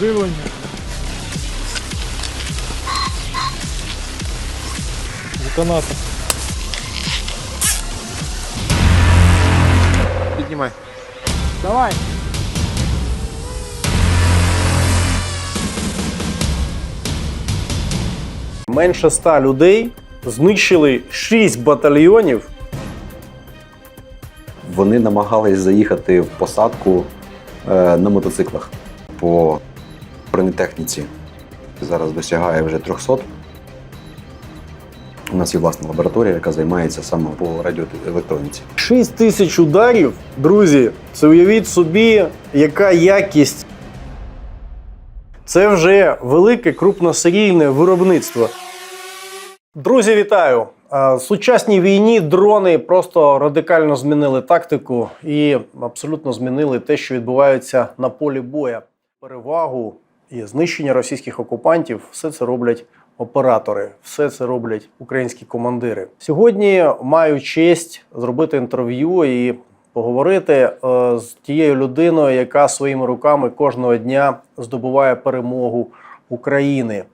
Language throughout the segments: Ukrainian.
Живлення. Детонатор. Піднімай. Давай. Менше ста людей знищили 6 батальйонів. Вони намагались заїхати в посадку е, на мотоциклах по бронетехніці. Зараз досягає вже 300. У нас є власна лабораторія, яка займається саме по радіоелектроніці. 6 тисяч ударів, друзі, це уявіть собі, яка якість. Це вже велике крупносерійне виробництво. Друзі, вітаю! В сучасній війні дрони просто радикально змінили тактику і абсолютно змінили те, що відбувається на полі боя. Перевагу і знищення російських окупантів все це роблять оператори, все це роблять українські командири. Сьогодні маю честь зробити інтерв'ю і поговорити е, з тією людиною, яка своїми руками кожного дня здобуває перемогу України.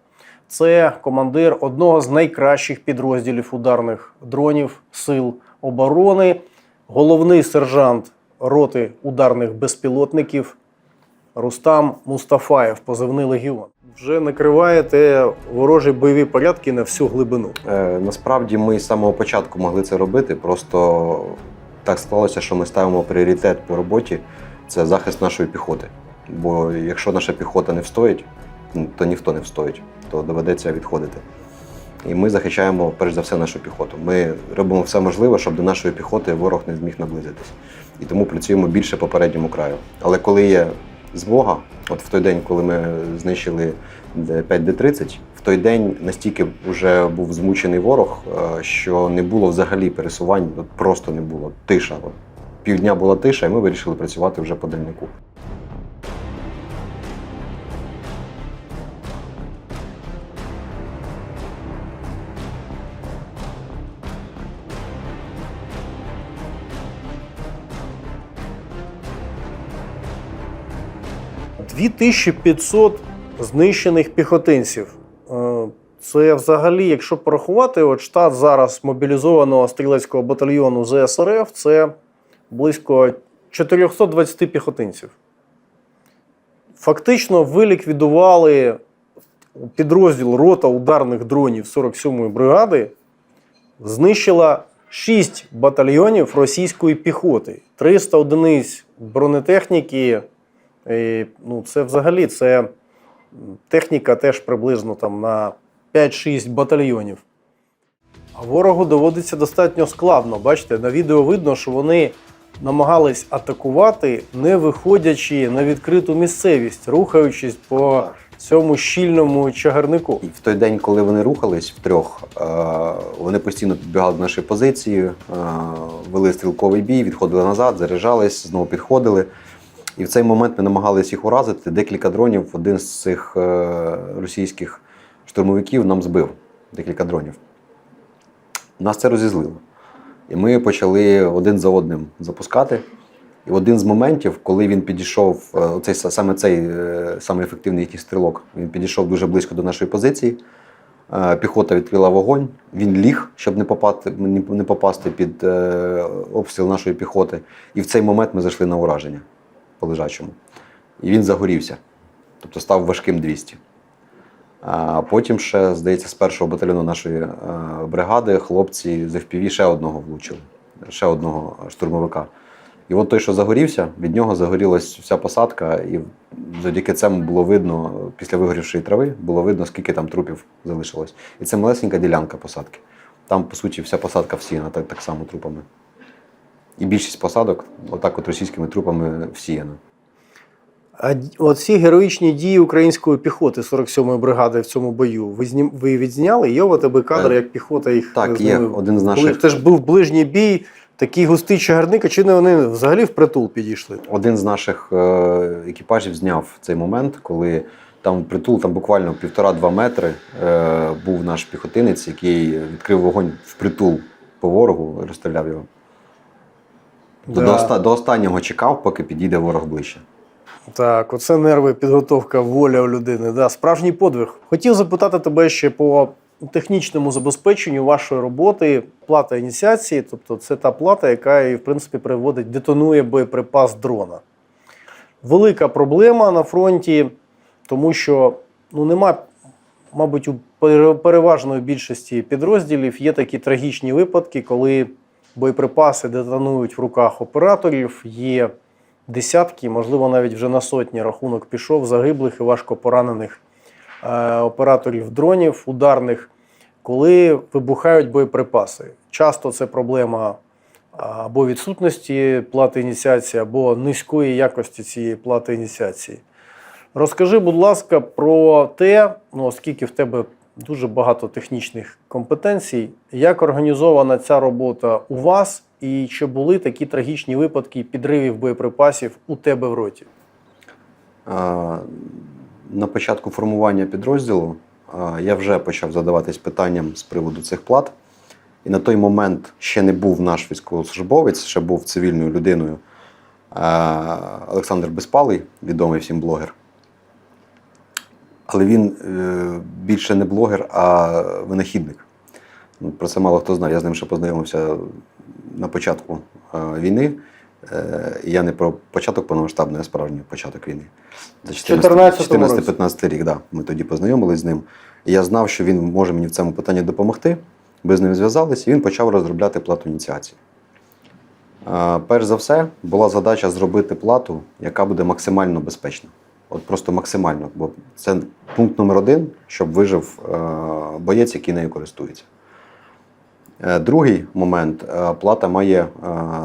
Це командир одного з найкращих підрозділів ударних дронів Сил оборони, головний сержант роти ударних безпілотників Рустам Мустафаєв, позивний легіон. Вже накриваєте ворожі бойові порядки на всю глибину. Е, насправді ми з самого початку могли це робити. Просто так склалося, що ми ставимо пріоритет по роботі це захист нашої піхоти. Бо якщо наша піхота не встоїть, то ніхто не встоїть, то доведеться відходити. І ми захищаємо перш за все нашу піхоту. Ми робимо все можливе, щоб до нашої піхоти ворог не зміг наблизитись. І тому працюємо більше по передньому краю. Але коли є змога, от в той день, коли ми знищили 5D-30, в той день настільки вже був змучений ворог, е, що не було взагалі пересувань, просто не було. Тиша. Півдня була тиша, і ми вирішили працювати вже по дальнику. – 2500 знищених піхотинців. Е, Це взагалі, якщо порахувати, от штат зараз мобілізованого стрілецького батальйону ЗСРФ це близько 420 піхотинців. Фактично, ви ліквідували підрозділ рота ударних дронів 47-ї бригади, знищила 6 батальйонів російської піхоти, 300 одиниць бронетехніки. І, ну, це взагалі це техніка теж приблизно там на 5-6 батальйонів. А ворогу доводиться достатньо складно. Бачите, на відео видно, що вони намагались атакувати, не виходячи на відкриту місцевість, рухаючись по цьому щільному чагарнику. І в той день, коли вони рухались втрьох, е, вони постійно підбігали до нашої позиції, е, вели стрілковий бій, відходили назад, заряджались, знову підходили. І в цей момент ми намагалися їх уразити. Декілька дронів, один з цих е, російських штурмовиків нам збив декілька дронів. Нас це розізлило. І ми почали один за одним запускати. І в один з моментів, коли він підійшов, е, оцей, саме цей е, саме ефективний їхній стрілок, він підійшов дуже близько до нашої позиції. Піхота відкрила вогонь, він ліг, щоб не попасти, не попасти під обстріл нашої піхоти. І в цей момент ми зайшли на ураження по лежачому. І він загорівся, тобто став важким 200. А потім ще, здається, з першого батальйону нашої е, бригади хлопці з FPV ще одного влучили, ще одного штурмовика. І от той, що загорівся, від нього загорілась вся посадка, і завдяки цьому було видно, після вигорівшої трави, було видно, скільки там трупів залишилось. І це малесенька ділянка посадки. Там, по суті, вся посадка всіяна так, так само трупами. І більшість посадок, отак от російськими трупами всіяна. А д- от ці героїчні дії української піхоти 47-ї бригади в цьому бою. Ви знім, ви відзняли? Є у тебе кадр, Е, як піхота їх так, з є. ними- Один з Коли наших- теж був ближній бій, такий густий чагарник, а чи не вони взагалі впритул підійшли? Один з наших е, екіпажів зняв цей момент, коли там притул, там буквально півтора-два метри е, був наш піхотинець, який відкрив вогонь впритул по ворогу розстріляв його. До, Да. до, оста- до останнього чекав, поки підійде ворог ближче. Так, оце нерви, підготовка, воля у людини. Да, справжній подвиг. Хотів запитати тебе ще по технічному забезпеченню вашої роботи, плата ініціації, тобто це та плата, яка і, в принципі, приводить, детонує боєприпас дрона. Велика проблема на фронті, тому що ну, нема, мабуть, у переважної більшості підрозділів є такі трагічні випадки, коли боєприпаси детонують в руках операторів, є десятки, можливо, навіть вже на сотні рахунок пішов загиблих і важко поранених е, операторів дронів ударних, коли вибухають боєприпаси. Часто це проблема або відсутності плати ініціації, або низької якості цієї плати ініціації. Розкажи, будь ласка, про те, ну, оскільки в тебе дуже багато технічних компетенцій, як організована ця робота у вас, і чи були такі трагічні випадки підривів боєприпасів у тебе в роті? На початку формування підрозділу я вже почав задаватись питанням з приводу цих плат. І на той момент ще не був наш військовослужбовець, ще був цивільною людиною Олександр Безпалий, відомий всім блогер. Але він е, більше не блогер, а винахідник. Ну, Про це мало хто знає. Я з ним ще познайомився на початку е, війни. Е, я не про початок повномасштабної, а справжній початок війни. За 14-му році. 14-15 рік, да. Ми тоді познайомились з ним. І я знав, що він може мені в цьому питанні допомогти. Ми з ним зв'язалися, і він почав розробляти плату ініціації. Перш за все, була задача зробити плату, яка буде максимально безпечна. От просто максимально. Бо це пункт номер один, щоб вижив е, боєць, який нею користується. Е, Другий момент е, плата має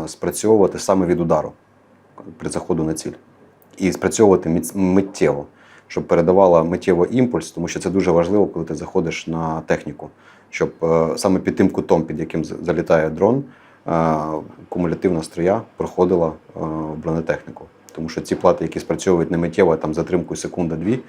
спрацьовувати саме від удару при заходу на ціль. І спрацьовувати миттєво, щоб передавала миттєво імпульс, тому що це дуже важливо, коли ти заходиш на техніку, щоб саме під тим кутом, під яким залітає дрон, кумулятивна струя проходила в бронетехніку. Тому що ці плати, які спрацьовують не миттєво, а там затримкою секунда-дві, е,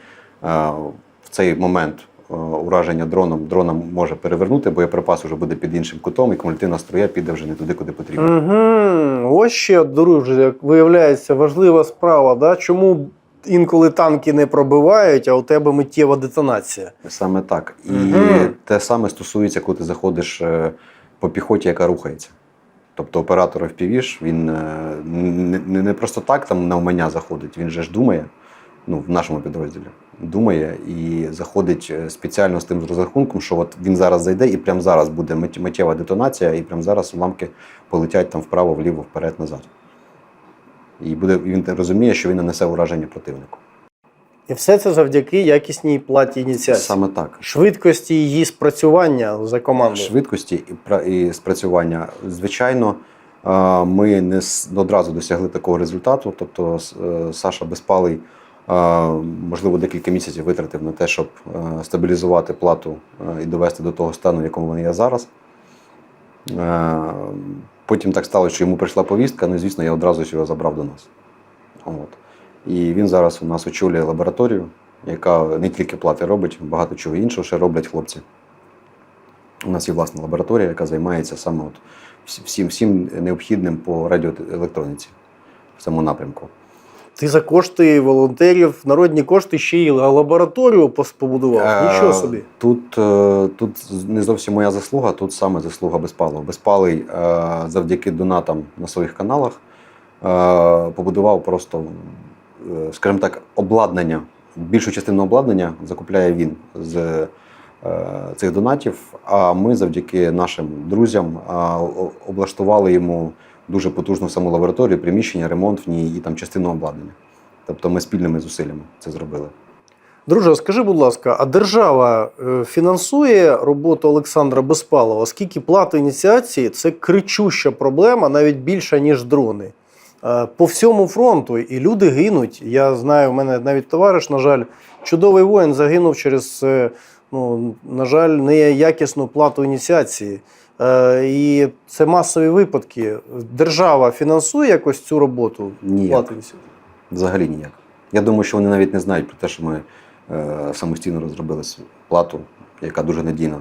в цей момент е, ураження дроном дрона може перевернути, боєприпас вже буде під іншим кутом, і кумулятивна струя піде вже не туди, куди потрібно. Угу. Ось ще, друже, як виявляється, важлива справа. Да? Чому інколи танки не пробивають, а у тебе миттєва детонація? Саме так. І Мгм. те саме стосується, коли ти заходиш е, по піхоті, яка рухається. Тобто оператор FPV, він е, не, не, просто так там навмання заходить, він же ж думає, ну, в нашому підрозділі, думає і заходить е, спеціально з тим розрахунком, що от він зараз зайде і прямо зараз буде миттєва детонація, і прямо зараз уламки полетять там вправо, вліво, вперед, назад. І буде, він розуміє, що він нанесе ураження противнику. І все це завдяки якісній платі ініціації. Саме так. Швидкості її спрацювання за командою. швидкості і, і спрацювання. Звичайно, е, ми не одразу досягли такого результату. Тобто, е, Саша Безпалий, е, можливо, декілька місяців витратив на те, щоб стабілізувати плату і довести до того стану, в якому вона є зараз. Потім так сталося, що йому прийшла повістка, ну і звісно, я одразу ж його забрав до нас. От. І він зараз у нас очолює лабораторію, яка не тільки плати робить, багато чого іншого ще роблять хлопці. У нас є власна лабораторія, яка займається саме от всім, всім необхідним по радіоелектроніці в цьому напрямку. Ти за кошти волонтерів, народні кошти ще й лабораторію побудував. Е, Нічого собі. Тут, е, тут не зовсім моя заслуга, тут саме заслуга Безпалова. Безпалий е, завдяки донатам на своїх каналах побудував просто, скажімо так, обладнання. Більшу частину обладнання закупляє він з е, цих донатів. А ми завдяки нашим друзям е, облаштували йому дуже потужну саму лабораторію, приміщення, ремонт в ній і там частину обладнання. Тобто ми спільними зусиллями це зробили. Друже, скажи, будь ласка, а держава е, фінансує роботу Олександра Безпалова, оскільки плата ініціації це кричуща проблема, навіть більша, ніж дрони. Е, По всьому фронту і люди гинуть. Я знаю, у мене навіть товариш, на жаль, чудовий воїн загинув через, е, ну, на жаль, неякісну плату ініціації. Е, І це масові випадки. Держава фінансує якось цю роботу Ніяк. ініціації? Взагалі ніяк. Я думаю, що вони навіть не знають про те, що ми самостійно розробили плату, яка дуже надійна.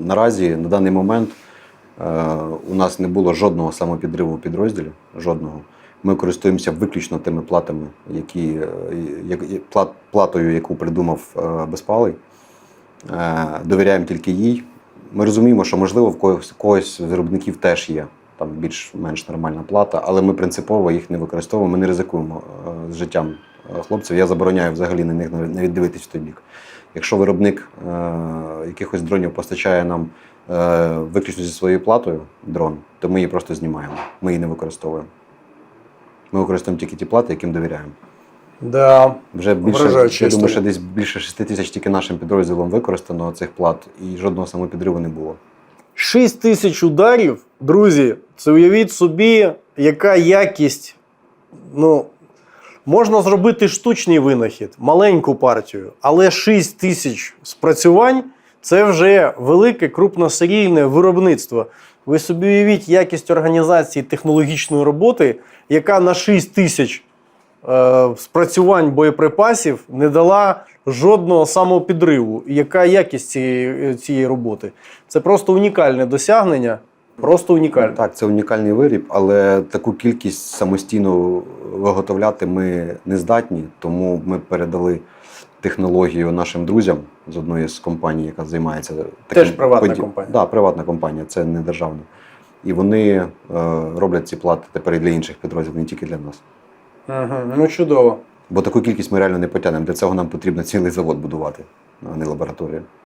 Наразі, на даний момент, у нас не було жодного самопідриву у підрозділі, жодного. Ми користуємося виключно тими платами, які, е, платою, яку придумав е, Безпалий. Е, Довіряємо тільки їй. Ми розуміємо, що можливо в когось, когось з виробників теж є там більш-менш нормальна плата, але ми принципово їх не використовуємо, ми не ризикуємо е, з життям е, хлопців. Я забороняю взагалі на них навіть навіть дивитись в той бік. Якщо виробник е, якихось дронів постачає нам е, виключно зі своєю платою дрон, то ми її просто знімаємо. Ми її не використовуємо. Ми використовуємо тільки ті плати, яким довіряємо. Да. Вже більше, я думаю, що десь більше 6 тисяч тільки нашим підрозділом використано цих плат, і жодного самопідриву не було. 6 тисяч ударів, друзі, це уявіть собі, яка якість. Ну, можна зробити штучний винахід, маленьку партію, але 6 тисяч спрацювань це вже велике крупносерійне виробництво. Ви собі уявіть якість організації технологічної роботи, яка на 6 тисяч е, спрацювань боєприпасів не дала жодного самопідриву. Яка якість цієї, цієї роботи? Це просто унікальне досягнення. Просто унікальне. Так, це унікальний виріб, але таку кількість самостійно виготовляти ми не здатні, тому ми передали технологію нашим друзям з одної з компаній, яка займається Теж приватна компанія. Да, приватна компанія, це не державна. І вони е, роблять ці плати тепер і для інших підрозділів, не тільки для нас. Угу. Ну чудово. Бо таку кількість ми реально не потягнемо. Для цього нам потрібно цілий завод будувати, а не лабораторію.